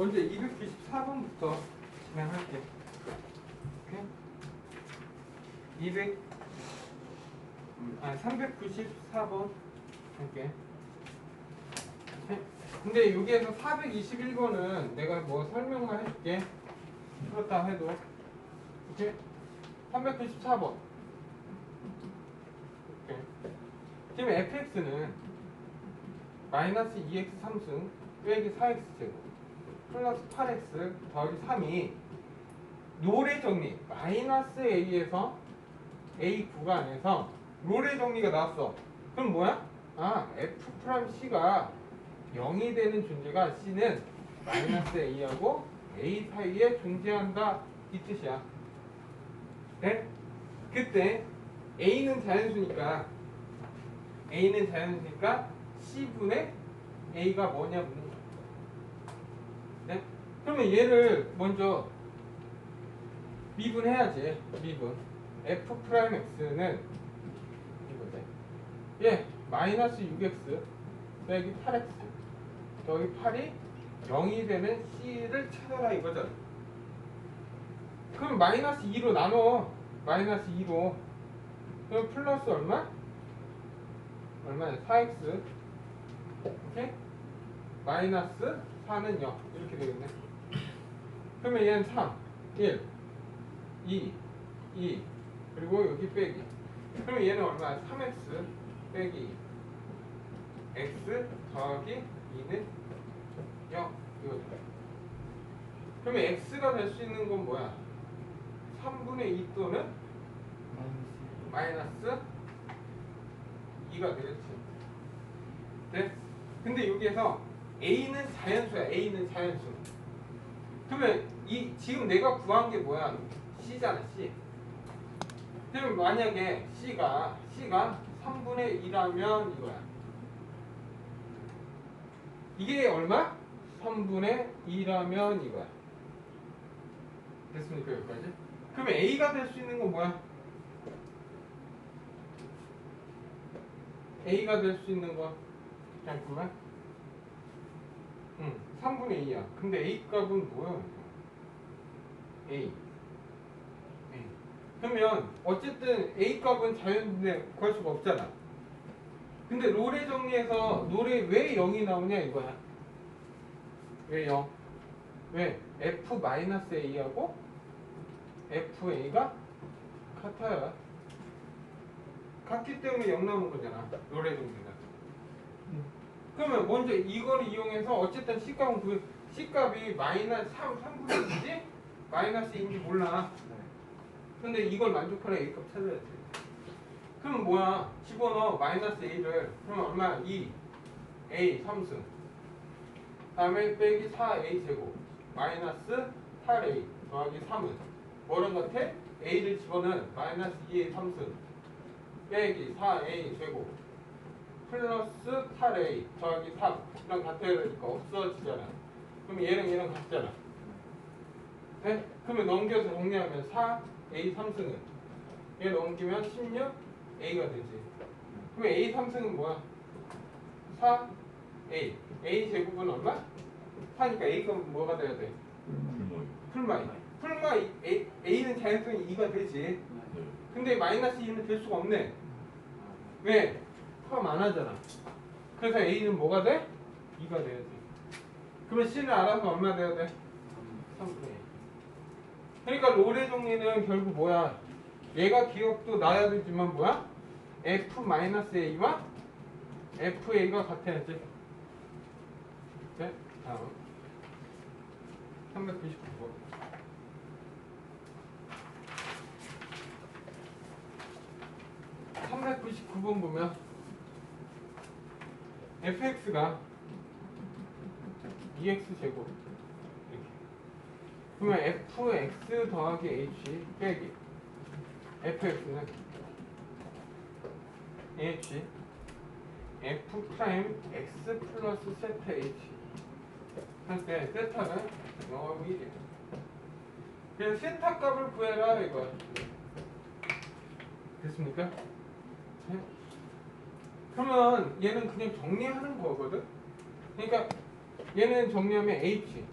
먼저 294번부터 진행할게. 오케이? 200 음, 아니 394번 할게. 근데 여기에서 421번은 내가 뭐 설명만 해줄게. 그렇다 해도 오케이? 394번. 오케이. 지금 fx는 마이너스 2x 3승 빼기 4x 제곱 플러스 8x 더하기 3이 롤의 정리 마이너스 a에서 a 구간에서 롤의 정리가 나왔어 그럼 뭐야? 아 f 프라임 c가 0이 되는 존재가 c는 마이너스 a하고 a 사이에 존재한다 이 뜻이야 네? 그때 a는 자연수니까 a는 자연수니까 c분의 a가 뭐냐 묻는 거야 네? 그러면 얘를 먼저 미분해야지. 미분. F 프라임 x는 이거지. 예 마이너스 6x 빼기 8x 더하기 8이 0이 되는 c를 찾아라 이거잖아. 그럼 마이너스 2로 나눠. 마이너스 2로. 그럼 플러스 얼마? 얼마야? 4x 오케이? 마이너스 4는 0 이렇게 되겠네 그러면 얘는 3 1 2 2 그리고 여기 빼기 그러면 얘는 얼마야? 3x 빼기 x 더하기 2는 0 이거죠 그러면 x가 될 수 있는 건 뭐야? 3분의 2 또는 마이너스 2가 되겠지 네? 근데 여기에서 a는 자연수야 a는 자연수 그러면 이 지금 내가 구한 게 뭐야? C잖아 c. 그러면 만약에 c가 c가 3분의 2라면 이거야. 이게 얼마? 3분의 2라면 이거야. 됐습니까 여기까지? 그러면 a가 될 수 있는 건 뭐야? a가 될 수 있는 거. 잠깐만. 응 3분의 2야. 근데 a 값은 뭐야? A. A. 그러면 어쨌든 a 값은 자연인데 구할 수가 없잖아. 근데 롤의 정리에서 롤에 왜 0이 나오냐 이거야. 왜 0? 왜? f-a하고 fa가 같아요. 같기 때문에 0 나오는 거잖아. 롤의 정리가 그러면 먼저 이걸 이용해서 어쨌든 C값은 그 C값이 마이너스 3, 3분의 2지? 마이너스 2인지 몰라. 근데 이걸 만족하려 A값 찾아야지 그럼 뭐야? 집어넣어. 마이너스 A를. 그럼 얼마? 2 A 3승 다음에 빼기 4A 제곱. 마이너스 8A 더하기 3은. 뭐랑 같아? A를 집어넣은 마이너스 2A 3승 빼기 4A 제곱 플러스 8A 더하기 3이랑 같아야 되니까 없어지잖아 그럼 얘랑 얘랑 같잖아. 네? 그러면 넘겨서 정리하면 4A 3승은? 얘 넘기면 16 A가 되지. 그럼 A 3승은 뭐야? 4A A. 제곱은 얼마? 4니까 A 값은 뭐가 돼야 돼? 풀마이. 풀마이. A, A는 자연성이 2가 되지. 근데 마이너스 2는 될 수가 없네. 왜? 포함 안 하잖아 그래서 A는 뭐가 돼? 2가 돼야 돼 그러면 C는 알아서 얼마 돼야 돼? 3분의 1 그러니까 롤의 정리는 결국 뭐야? 얘가 기억도 나야 되지만 뭐야? F-A와 FA가 같아야지 네? 다음 399번 (399번) 보면 fx가 2x 제곱. 이렇게. 그러면 fx 더하기 h 빼기 fx는 h f 프라임 x 플러스 세타 h. 할 때 세타는 0하고 1이야 그래서 세타 값을 구해라 이거야. 됐습니까? 네? 그러면 얘는 그냥 정리하는 거거든. 그러니까 얘는 정리하면 h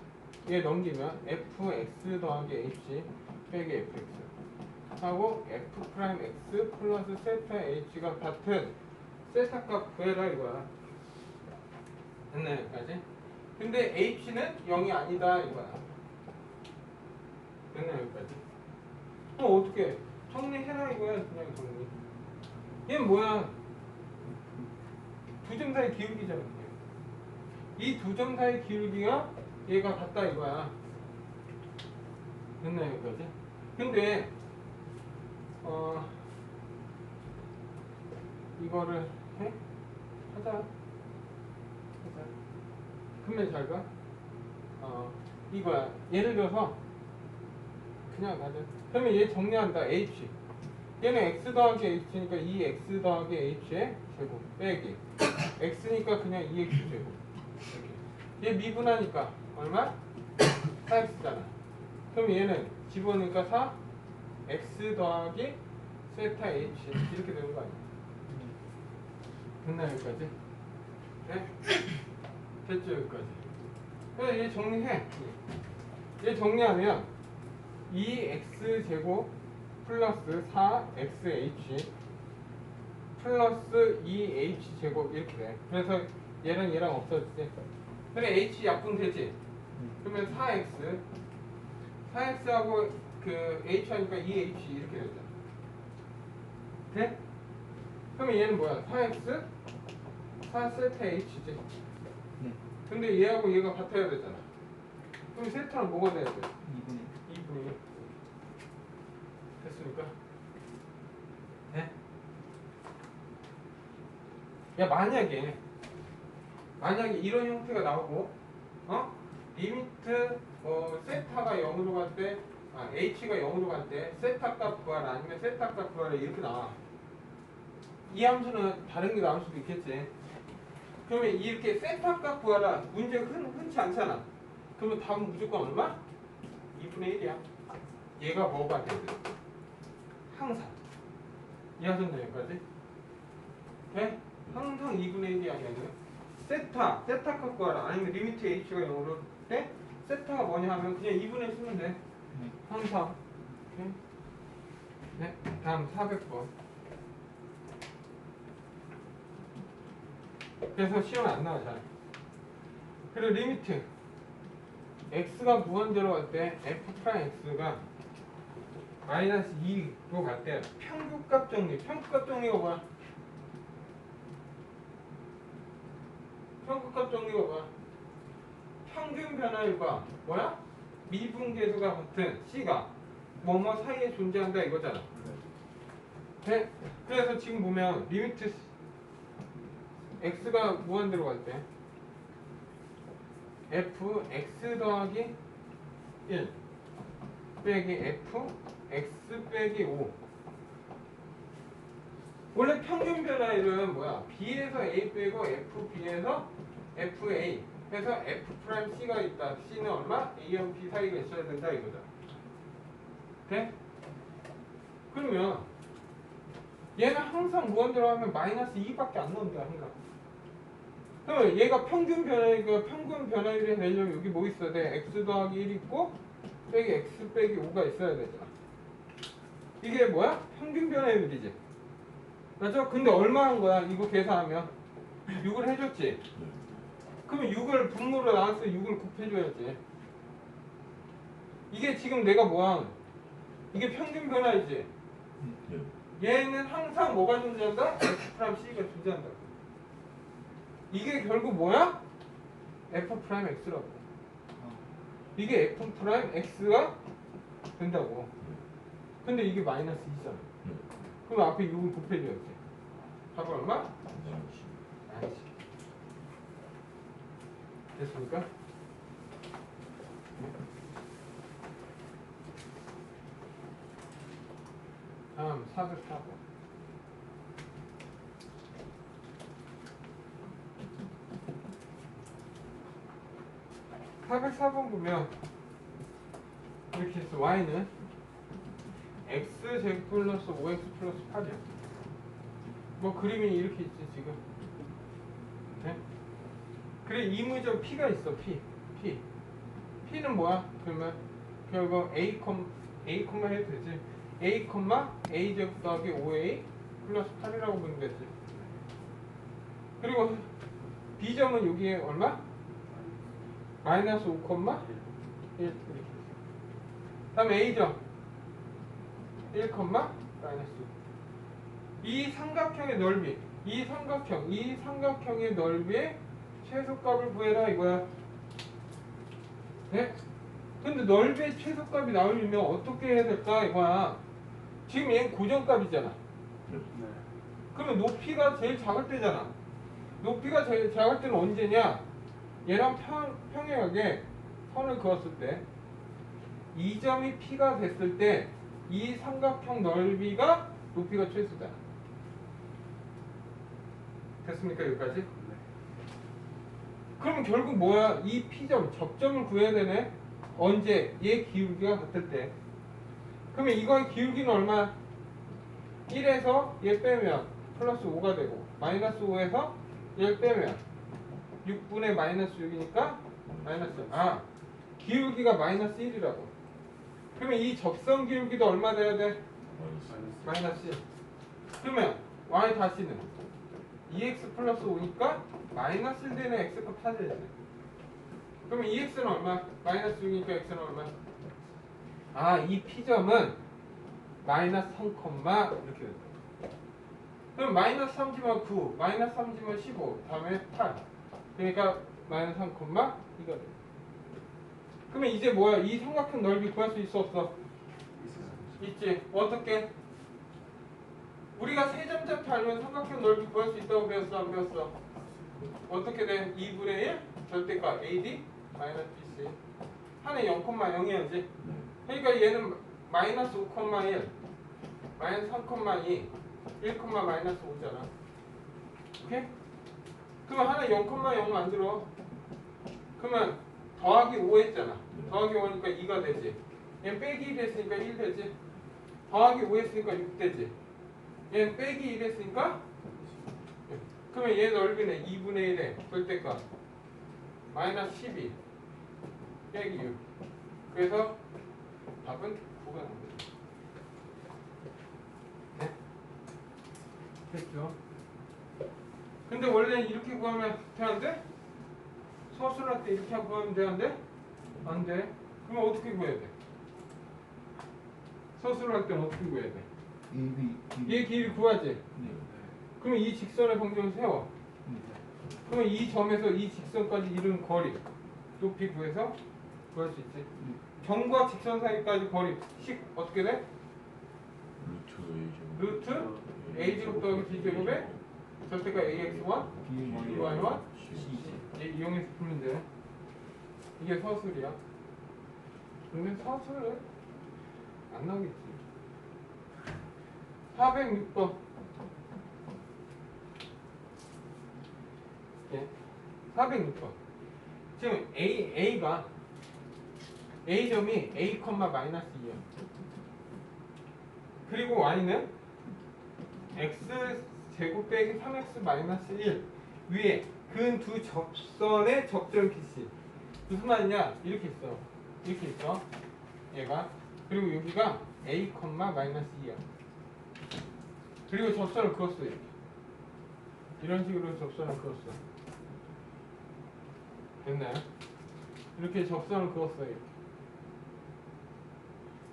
얘 넘기면 fx 더하기 h 빼기 fx 하고 f 프라임 x 플러스 세타 h가 같은 세타 값 구해라 이거야. 됐나 여기까지? 근데 h는 0이 아니다 이거야. 됐나 여기까지? 그럼 어떻게 정리해라 이거야 그냥 정리. 얘는 뭐야? 두점 사이 기울기잖아. 이두점 사이 기울기가 얘가 같다 이거야. 됐나 여기까지? 근데 어 이거를 해? 하자. 하자. 그러면 잘 가. 어 이거야. 예를 들어서 그냥 가자. 그러면 얘 정리한다. h. 얘는 x 더하기 h니까 2x 더하기 h의 제곱 빼기 x니까 그냥 2x 제곱 이렇게. 얘 미분하니까 얼마? 4x잖아. 그럼 얘는 집어넣으니까 4 x 더하기 세타 h 이렇게 되는 거 아니야? 됐나 여기까지? 네? 됐죠 여기까지? 그래 얘 정리해. 얘 정리하면 2x 제곱 플러스 4xh 플러스 2h 제곱 이렇게 돼. 그래서 얘랑 얘랑 없어지지. 그래 h 약분 되지. 그러면 4x 4x하고 그 h 하니까 2h 이렇게 되잖아. 돼? 그러면 얘는 뭐야? 4x 4 세타 h지. 네. 근데 얘하고 얘가 같아야 되잖아. 그럼 세타는 뭐가 돼야 돼? 2분의 2분의 1. 됐습니까? 네? 야 만약에 만약에 이런 형태가 나오고 어 리미트 어 세타가 0으로 갈때 아, h가 0으로 갈 때 세타 값 구하라 아니면 세타 값 구하라 이렇게 나와 이 함수는 다른 게 나올 수도 있겠지 그러면 이렇게 세타 값 구하라 문제가 흔, 흔치 않잖아 그러면 답은 무조건 얼마? 2분의 1이야 얘가 뭐가 돼? 항상 이해하셨나요 여기까지? 네? 항상 2분의 1이 아니면 세타 세타 갖고 와라 아니면 리미트 h가 0으로 네? 세타가 뭐냐 하면 그냥 2분의 1 쓰면 돼 네. 항상 오케이? 네 다음 400번 그래서 시험 안 나와 잘 그리고 리미트 x가 무한대로 갈 때 f 프라임 x가 마이너스 2로 갈 때 평균값 정리 평균값 정리가 뭐야? 평균값 뭐야? 평균 변화율과 뭐야? 미분계수가 같은 C가 뭐뭐 사이에 존재한다 이거잖아. 네? 그래서 지금 보면 리미트 x가 무한대로 갈 때 f x 더하기 1 빼기 f x 빼기 5 원래 평균 변화율은 뭐야? b에서 a 빼고 f b에서 f a 해서 f 프라임 c가 있다. c는 얼마? a랑 b 사이가 있어야 된다 이거죠. 돼? 그러면 얘는 항상 무한대로 하면 마이너스 2밖에 안 나온다 항상. 그러면 얘가 평균 변화율 평균 변화율이 되려면 여기 뭐 있어야 돼? x 더하기 1 있고 빼기 x 빼기 5가 있어야 되잖아. 이게 뭐야? 평균 변화율이지. 맞죠? 근데 얼마 한 거야? 이거 계산하면 6을 해줬지. 그러면 6을 분모로 나눠서 6을 곱해줘야지. 이게 지금 내가 뭐야? 이게 평균 변화이지. 얘는 항상 뭐가 존재한다? F 프라임 C가 존재한다. 이게 결국 뭐야? F 프라임 X라고. 이게 F 프라임 X가 된다고. 근데 이게 마이너스 2잖아. 그럼 앞에 6을 곱해줘야지. 답은 얼마? 아니지. 됐습니까? 다음 404번. 404번 보면 이렇게 해서 y는 x 제곱 플러스 5x 플러스 8이야. 뭐 그림이 이렇게 있지 지금. 네? 그래 이무점 p가 있어 p p P는 뭐야? 그러면 결국 A 콤 A 콤마 해도 되지. A 콤마 A 제곱 더하기 5A 플러스 8이라고 보면 되지. 그리고 B 점은 여기에 얼마? 마이너스 5 콤마 1 이렇게. 다음 A 점 1 콤마 마이너스 5. 이 삼각형의 넓이, 이 삼각형, 이 삼각형의 넓이의 최소값을 구해라 이거야. 네? 근데 넓이의 최소값이 나오려면 어떻게 해야 될까 이거야. 지금 얘는 고정값이잖아. 네. 그러면 높이가 제일 작을 때잖아. 높이가 제일 작을 때는 언제냐? 얘랑 평, 평행하게 선을 그었을 때, 이 점이 P가 됐을 때, 이 삼각형 넓이가 높이가 최소잖아. 됐습니까 여기까지? 그러면 결국 뭐야? 이 P점, 접점을 구해야 되네. 언제? 얘 기울기가 같을 때. 그러면 이거의 기울기는 얼마? 1에서 얘 빼면 플러스 5가 되고 마이너스 5에서 얘 빼면 6분의 마이너스 6이니까 마이너스 아 기울기가 마이너스 1이라고 그러면 이 적선 기울기도 얼마 돼야 돼? 마이너스 1 그러면 y 다시는 2x 플러스 5니까 마이너스 1 되는 x값 찾아야지 그러면 2x는 얼마? 마이너스 6이니까 x는 얼마? 아 이 p점은 마이너스 3, 이렇게 된다. 그럼 마이너스 3지만 9, 마이너스 3지만 15, 다음에 8. 그러니까 마이너스 3, 이가 돼. 그러면 이제 뭐야? 이 삼각형 넓이 구할 수 있어 없어? 있지. 어떻게? 우리가 세 점 잡혀 알면 삼각형 넓이 구할 수 있다고 배웠어 안 배웠어? 어떻게 돼? 2분의 1 절대값 AD 마이너스 BC 하나 0,0이야지. 그러니까 얘는 마이너스 5,1 마이너스 3,2 1, 마이너스 5잖아. 오케이? 그러면 하나 0,0 만들어. 그러면 더하기 5 했잖아. 더하기 5니까 2가 되지. 얘는 빼기 1 했으니까 1 되지. 더하기 5 했으니까 6 되지. 얘는 빼기 1 했으니까 그러면 얘 넓이는 2분의 1에 절대값 마이너스 12 빼기 6 그래서 답은 9가 나옵니다. 네? 됐죠? 근데 원래 이렇게 구하면 되는데? 서술할 때 이렇게 하고 구하면 되는데? 안 돼. 그럼 어떻게 구해야 돼? 서술할 때는 어떻게 구해야 돼? 얘 길이 구하지? 그러면 이 직선의 방정을 세워. 그러면 이 점에서 이 직선까지 이른 거리 높이 구해서 구할 수 있지. 점과 직선 사이까지 거리 식 어떻게 돼? 루트 a 제곱 더하기 b 제곱에 절대가 ax1, by1, 얘 이용해서 풀면 돼. 이게 서술이야. 근데 서술은 안 나오겠지. 406번. 예. 406번. 지금 A, A가 A 점이 A, 마이너스 2야. 그리고 Y는 X 제곱 빼기 3X 마이너스 1 위에 근 두 접선의 접점 PC 무슨 말이냐? 이렇게 있어. 이렇게 있어. 얘가. 그리고 여기가 A, 마이너스 2야. 그리고 접선을 그었어 이렇게. 이런 식으로 접선을 그었어. 됐나요? 이렇게 접선을 그었어 이렇게.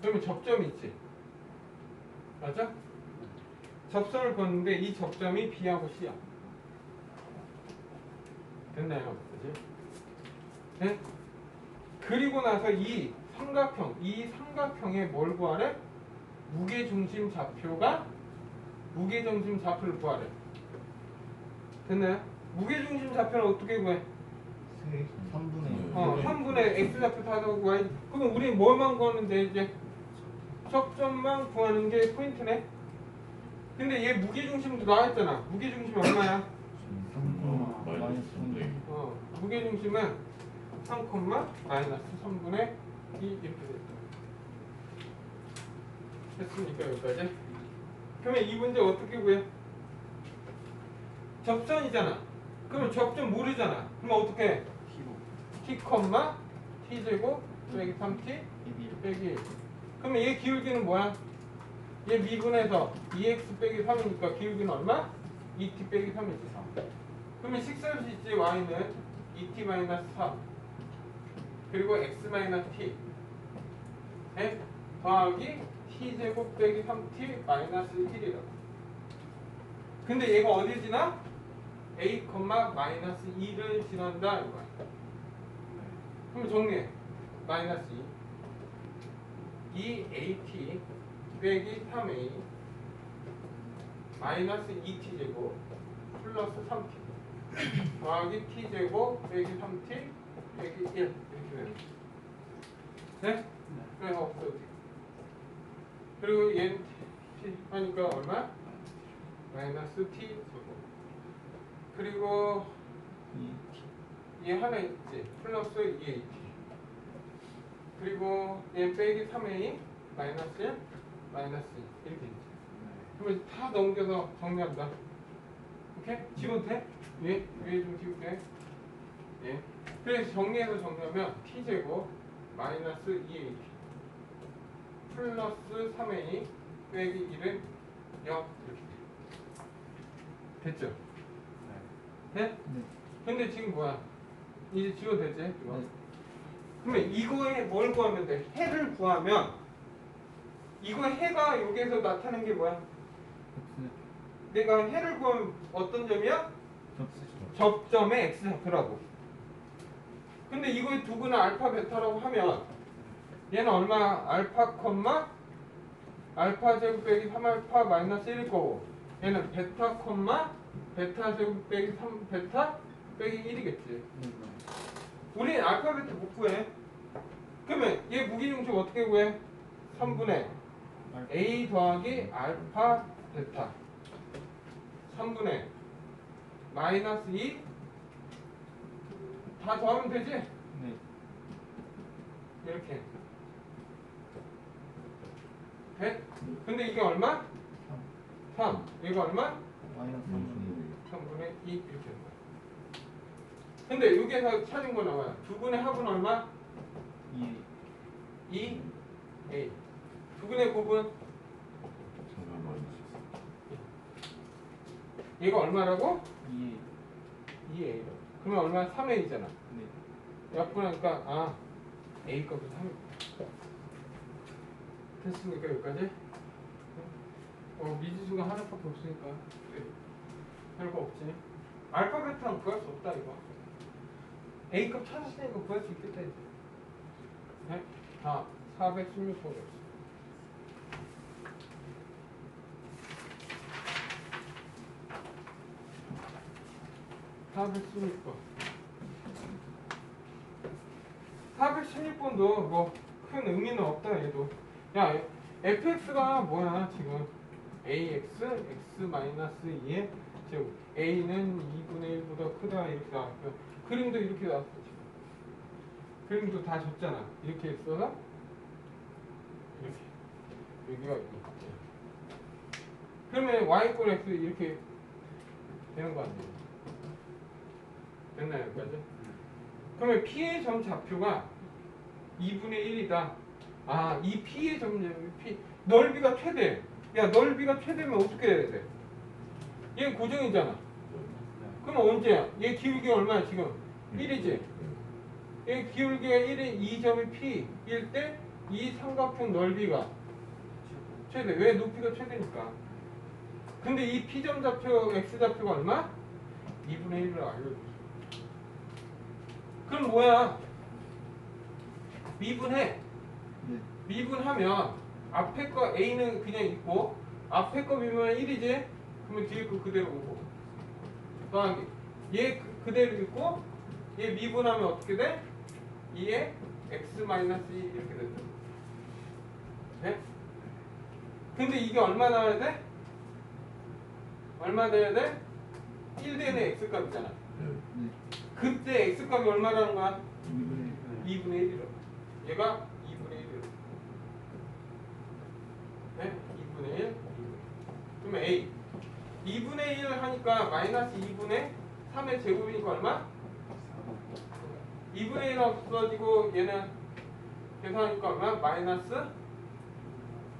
그러면 접점이 있지. 맞아? 접선을 그었는데 이 접점이 B하고 C야 됐나요? 그지? 네? 그리고 나서 이 삼각형, 이 삼각형의 뭘 구하래? 무게중심 좌표가 무게중심 좌표를 구하래. 됐나요? 무게중심 좌표는 어떻게 구해? 3분의 어, 3분의 x 좌표 다 더하고 y. 그럼 우리 뭐만 구하는데 이제 접점만 구하는 게 포인트네. 근데 얘 무게중심도 나왔잖아. 무게중심 얼마야? 어, 무게중심은 3, 마이너스 3분의 2 이렇게 됐다. 됐습니까 여기까지? 그러면 이 문제 어떻게 구해? 접선이잖아. 그러면 접점 모르잖아. 그럼 어떻게 해? t, t t제곱 빼기 3t 1. 빼기 1 그러면 얘 기울기는 뭐야? 얘 미분해서 2x 빼기 3이니까 기울기는 얼마? 2t 빼기 3이지 3 그러면 식수할 수 있지 y는 2t 마이너스 3 그리고 x 마이너스 t. 에 더하기 t제곱 빼기 3t 마이너스 1이라고 근데 얘가 어디 지나? a, 마이너스 2를 지난다 이거야 그럼 정리해. 마이너스 2 2at 빼기 3a 마이너스 2t 제곱 플러스 3t 더하기 t 제곱 빼기 3t 빼기 1 이렇게 되는 네? 그래 없어 그리고 얘는 t 하니까 얼마? 마이너스 t 제곱. 그리고 2. 얘 하나 있지. 플러스 2at 그리고 얘 빼기 3a 마이너스 1 마이너스 2 이렇게 있지. 그러면 다 넘겨서 정리한다 오케이? 지워도 돼? 예? 위에 좀 돼? 예 그래서 정리해서 정리하면 t제곱 마이너스 2a 플러스 3a 빼기 1은 0 이렇게 돼 됐죠? 네? 네. 근데 지금 뭐야? 이제 지워도 되지? 이거? 네. 그러면 이거에 뭘 구하면 돼? 해를 구하면 이거 해가 여기에서 나타나는 게 뭐야? 내가 해를 구하면 어떤 점이야? 접점의 x 좌표라고. 근데 이거의 두근은 알파 베타라고 하면 얘는 얼마? 알파 콤마 알파 제곱 빼기 3알파 마이너스 1일 거고 얘는 베타 콤마 베타 제곱 빼기 3 베타 빼기 1이겠지. 네. 우린 알파 베타 못 구해. 그러면 얘 무기중심 어떻게 구해? 3분의 a 더하기 알파 베타 3분의 마이너스 2 다 더하면 되지? 네. 이렇게 돼? 근데 이게 얼마? 3 이거 얼마? 마이너스 3분의 3분의 2 이렇게 되는 거야 근데 여기에서 찾은 거 나와요 두 분의 합은 얼마? 2. 2 a 두 분의 곱은 얘가 얼마라고? 2. 2a 그러면 얼마? 3a잖아 네. 약분하니까 아 a 값은 3 됐습니까 여기까지? 어 미지수가 하나밖에 없으니까 네. 별거 없지 알파 베타는 구할 수 없다 이거 a 값 찾았으니까 구할 수 있겠다 이제 네? 다 416번이 (416번) 416번도 뭐 큰 의미는 없다 얘도. 야 fx가 뭐야 지금? ax x 마이너스 2에 지금 a는 2분의 1보다 크다 이렇게 나왔고 그림도 이렇게 나왔어 지금. 그림도 다 줬잖아. 이렇게 있어서? 이렇게. 여기가 이렇게. 그러면 y 이퀄 x 이렇게 되는 거 아니에요 됐나요 여기까지? 그러면 P의 점 좌표가 2분의 1이다. 아, 이 P의 점 P 넓이가 최대. 야, 넓이가 최대면 어떻게 해야 돼? 얘 고정이잖아. 그럼 언제야? 얘 기울기 얼마야 지금? 1이지. 얘 기울기가 1인 2점이 P일 때 이 삼각형 넓이가 최대. 왜 높이가 최대니까. 근데 이 P점 좌표, X 좌표가 얼마? 2분의 1을 알려줬어. 그럼 뭐야? 미분해. 네. 미분하면 앞에 거 A는 그냥 있고 앞에 거 미분하면 1이지? 그러면 뒤에 거 그대로 오고 더하기 얘 그- 그대로 있고 얘 미분하면 어떻게 돼? 2에 x 마이너스 2 이렇게 된다 네? 근데 이게 얼마 나와야 돼? 얼마 돼야 돼? 1대는 x 값이잖아 네. 그때 x 값이 얼마라는 거야? 2분의 2분의 1이라고. 얘가 2분의 1이라고. 네? 2분의 1, 2분의 1. 그러면 A. 2분의 1 하니까 마이너스 2분의 3의 제곱이니까 얼마? 2분의 1 없어지고 얘는 계산하니까 얼마? 마이너스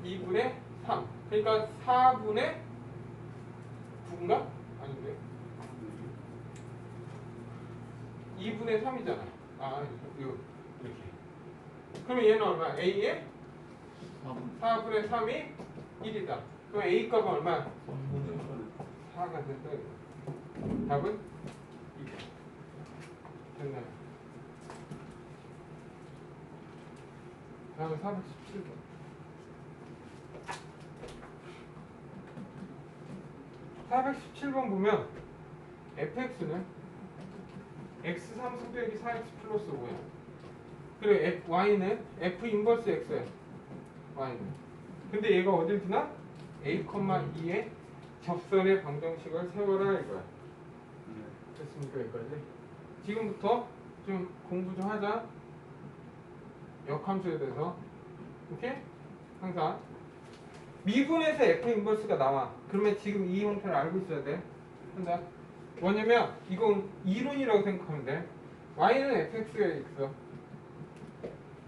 2분의 3 그러니까 4분의 9인가? 아닌데 2분의 3이잖아 아 이거 이렇게 그러면 얘는 얼마? A의 4분 4분의 3이 1이다 그럼 A 값은 얼마? 3분의 4가 된다. 답은 2번 됐나요? 다음은 417번 417번 보면 fx는 x3승 빼기 4x 플러스 5야 그리고 f, y는 f 인버스 x야 y는. 근데 얘가 어딜 지나? a, 2의 접선의 방정식을 세워라 이거야. 됐습니까 여기까지? 지금부터 좀 공부 좀 하자. 역함수에 대해서. 오케이? 항상. 미분에서 f 인버스가 나와. 그러면 지금 이 형태를 알고 있어야 돼. 한다 뭐냐면 이건 이론이라고 생각하면 돼 y는 fx가 있어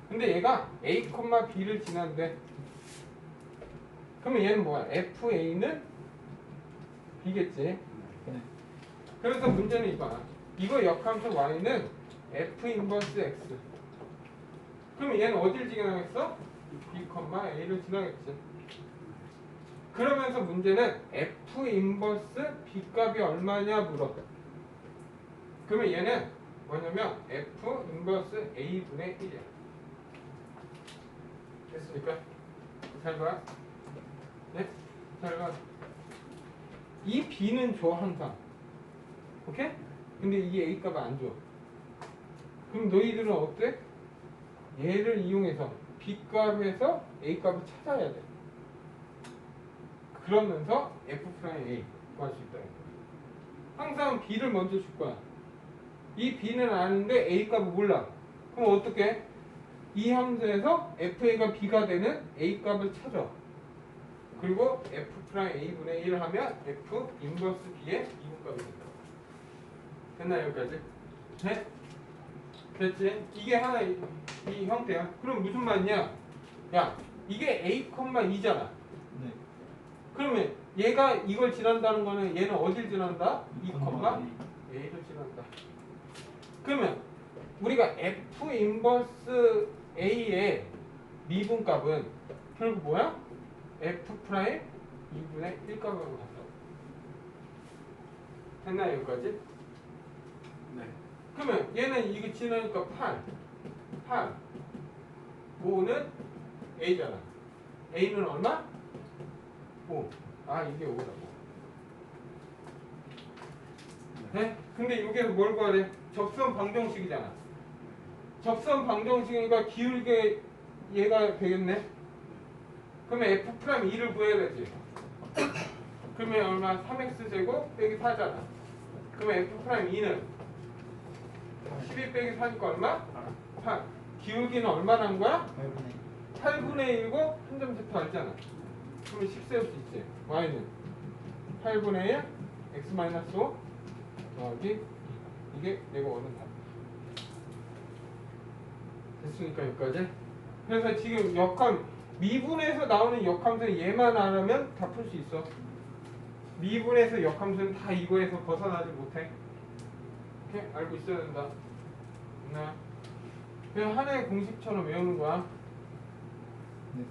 근데 얘가 a, b를 지나는데 그러면 얘는 뭐야? fa는 b겠지 네. 그래서 문제는 이거야. 이거 역함수 y는 f 인버스 x. 그러면 얘는 어딜 지나겠어? b, a를 지나겠지. 그러면서 문제는 f 인버스 b 값이 얼마냐 물어. 그러면 얘는 뭐냐면 f 인버스 a분의 1이야. 됐습니까? 잘 봐. 네? 잘 봐. 이 b는 줘 항상. 오케이? 근데 이게 A 값을 안 줘. 그럼 너희들은 어때? 얘를 이용해서 B 값에서 A 값을 찾아야 돼. 그러면서 F 프라임 A 구할 수 있다. 항상 B를 먼저 줄 거야. 이 B는 아는데 A 값을 몰라. 그럼 어떻게? 이 함수에서 FA가 B가 되는 A 값을 찾아. 그리고 F 프라임 A분의 1 하면 F 인버스 B의 2분 값이 된다. 됐나요 여기까지? 네? 됐지? 이게 하나 이, 이 형태야. 그럼 무슨 말이냐? 야 이게 A, 2잖아. 네. 그러면 얘가 이걸 지난다는 거는 얘는 어딜 지난다? 2, 2, A를 지난다. 그러면 우리가 F 인버스 A의 미분값은 결국 뭐야? F 프라임 2분의 1 값으로 갔어. 됐나요 여기까지? 네. 그러면 얘는 이거 지나니까 8 8 5는 A잖아 A는 얼마? 5 아 이게 5라고 네? 근데 여기서 뭘 구하래? 접선 방정식이잖아 접선 방정식이니까 기울게 얘가 되겠네 그러면 F 프라임 2를 구해야 되지 그러면 얼마? 3x 제곱 빼기 4잖아 그러면 F 프라임 2는 12 빼기 4니까 얼마? 8. 기울기는 얼마나 한 거야? 8분의 8분의 1고 한점 세트 알잖아. 그러면 10 세울 수 있지. y는 8분의 1 x 마이너스 5 더하기 이게 내가 원하는 답. 됐으니까 여기까지. 그래서 지금 역함 미분에서 나오는 역함수는 얘만 알면 다 풀 수 있어. 미분에서 역함수는 다 이거에서 벗어나지 못해. 이렇게 알고 있어야 된다. 네. 그냥 하나의 공식처럼 외우는 거야. 네.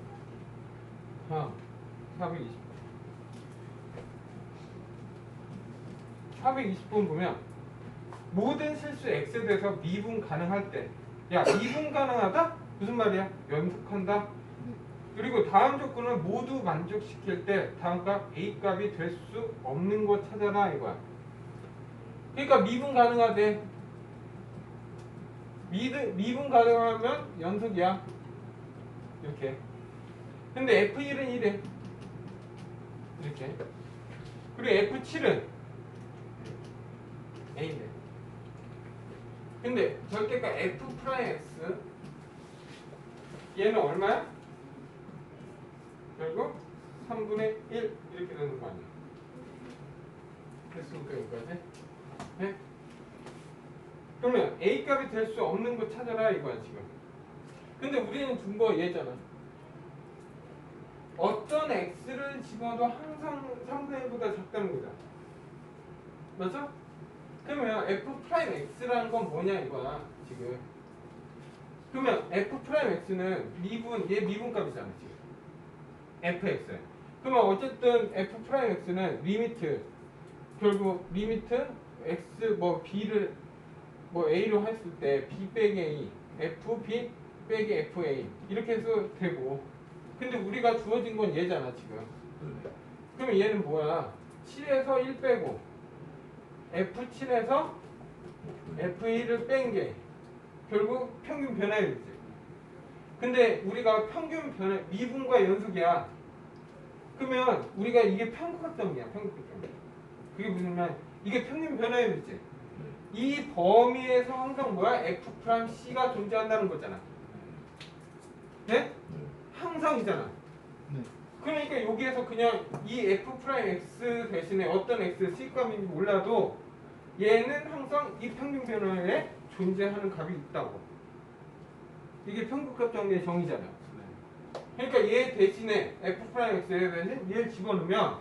아, 420. 420번 보면 모든 실수 x에 대해서 미분 가능할 때, 야 미분 가능하다? 무슨 말이야? 연속한다. 네. 그리고 다음 조건은 모두 만족시킬 때 다음 값 a 값이 될 수 없는 거 찾아라 이거야. 그러니까 미분 가능하대. 미드, 미분 가능하면 연속이야. 이렇게. 근데 F1은 이래. 이렇게. 그리고 F7은 A네. 근데 절대가 F 프라임 X 얘는 얼마야? 결국 3분의 1 이렇게 되는 거 아니야. 됐습니까 여기까지? 네? 그러면 A 값이 될 수 없는 거 찾아라 이거야 지금. 근데 우리는 준 거 얘잖아. 어떤 x를 집어도 항상 3분의 1보다 작다는 거잖아. 맞죠? 그러면 f 프라임 x라는 건 뭐냐 이거야 지금. 그러면 f 프라임 x는 미분 얘 미분 값이잖아 지금. fx. 그러면 어쨌든 f 프라임 x는 리미트 결국 리미트 x 뭐 b를 뭐 a로 했을 때 b 빼기 a, f b 빼기 f a 이렇게 해서 되고. 근데 우리가 주어진 건 얘잖아 지금. 그러면 얘는 뭐야? 7에서 1 빼고 F7에서 F1을 뺀 게 결국 평균 변화율이지. 근데 우리가 평균 변화 미분과 연속이야. 그러면 우리가 이게 평균값정이야 평균값정. 그게 무슨 말? 이게 평균 변화율이지. 이 범위에서 항상 뭐야? F 프라임 C가 존재한다는 거잖아. 네? 항상이잖아. 네. 그러니까 여기에서 그냥 이 f 프라임 x 대신에 어떤 x c값인지 몰라도 얘는 항상 이 평균 변화에 존재하는 값이 있다고. 이게 평균값 정리의 정의잖아요. 그러니까 얘 대신에 f 프라임 x에 대신 얘를 집어넣으면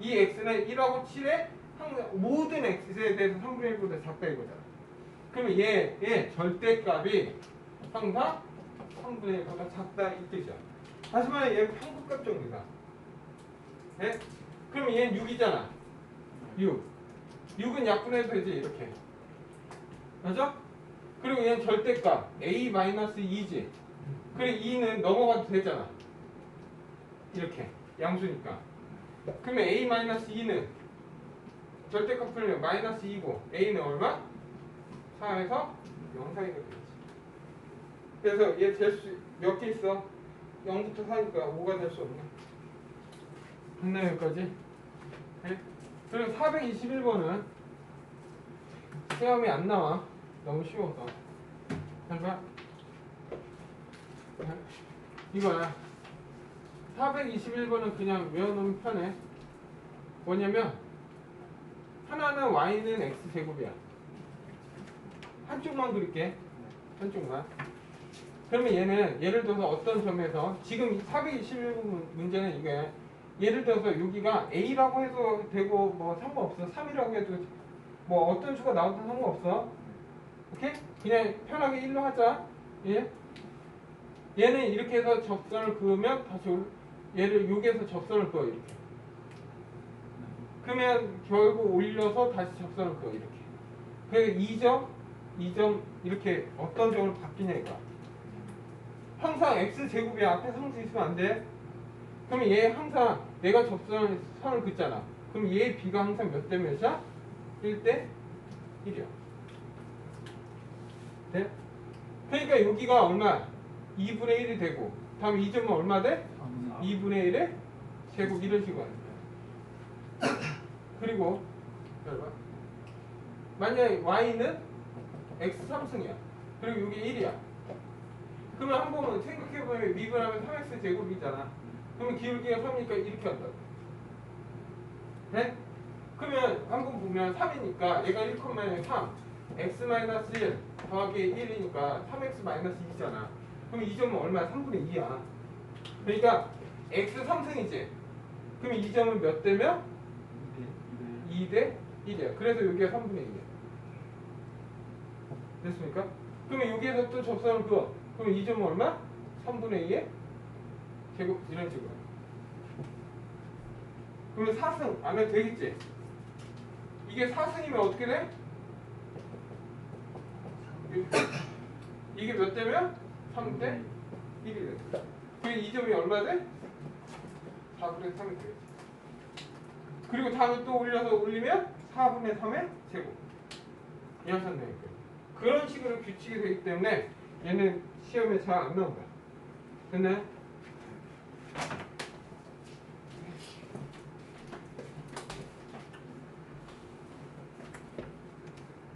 이 x는 1하고 7에 항상 모든 x에 대해서 3분의 1보다 작다 이거잖아. 그러면 얘, 얘 절대값이 항상 3분의 1보다 작다 이 뜻이야. 다시 말해 얘는 평균값 정리다. 네? 그러면 얘는 6이잖아. 6. 6은 약분해도 되지 이렇게. 맞죠? 그리고 얘는 절대값 a-2지. 그리고 2는 넘어가도 되잖아. 이렇게 양수니까. 그러면 a-2는 절대값 풀면 마이너스 2고 a는 얼마? 4에서 0 사이가 되지. 그래서 얘 될 수 몇 개 있어? 0부터 4니까 5가 될 수 없네. 됐나요 여기까지? 네? 그리고 421번은 시험이 안 나와. 너무 쉬워서. 잘 봐. 네? 이거야. 421번은 그냥 외워놓으면 편해. 뭐냐면 하나는 y는 x 제곱이야. 한쪽만 그릴게. 한쪽만. 그러면 얘는 예를 들어서 어떤 점에서 지금 421번 문제는 이게 예를 들어서 여기가 a라고 해도 되고 뭐 상관없어. 3이라고 해도 뭐 어떤 수가 나와도 상관없어. 오케이? 그냥 편하게 1로 하자. 예? 얘는 이렇게 해서 접선을 그으면 다시 올, 얘를 여기에서 접선을 그어 이렇게. 그러면 결국 올려서 다시 접선을 그어 이렇게. 그래서 2점 2점 이렇게 어떤 점으로 바뀌냐 이거야 항상 x 제곱이 앞에 상수 있으면 안 돼. 그러면 얘 항상 내가 접선을 선을 긋잖아. 그럼 얘 b가 항상 몇 대 몇이야? 1대 1이야. 돼? 그러니까 여기가 얼마? 2분의 1이 되고 다음 이 점은 얼마 돼? 2분의 1의 제곱 이런 식으로 하는 거야. 그리고 여러분 만약에 y는 x 3승이야. 그리고 여기 1이야. 그러면 한 번은 생각해보면 미분 하면 3x 제곱이잖아. 그러면 기울기가 3이니까 이렇게 한다고. 네? 그러면 한 번 보면 3이니까 얘가 1,3 x-1 더하기 1이니까 3x 2잖아. 그럼 이 점은 얼마야? 3분의 2야. 그러니까 x 3승이지. 그럼 이 점은 몇 대면? 2대 1이야. 그래서 여기가 3분의 2야. 됐습니까? 그러면 여기에서 또 접선을 그어. 그럼 이 점은 얼마? 3분의 2에 제곱 이런 식으로. 그러면 4승 안 해도 되겠지? 이게 4승이면 어떻게 돼? 이게 몇 대면? 3대 1이 돼. 그럼 이 점이 얼마 돼? 4분의 3이 되겠지. 그리고 다음에 또 올려서 올리면 4분의 3의 제곱. 이하셨네요. 그런 식으로 규칙이 되기 때문에 얘는 시험에 잘 안 나온다. 됐나요?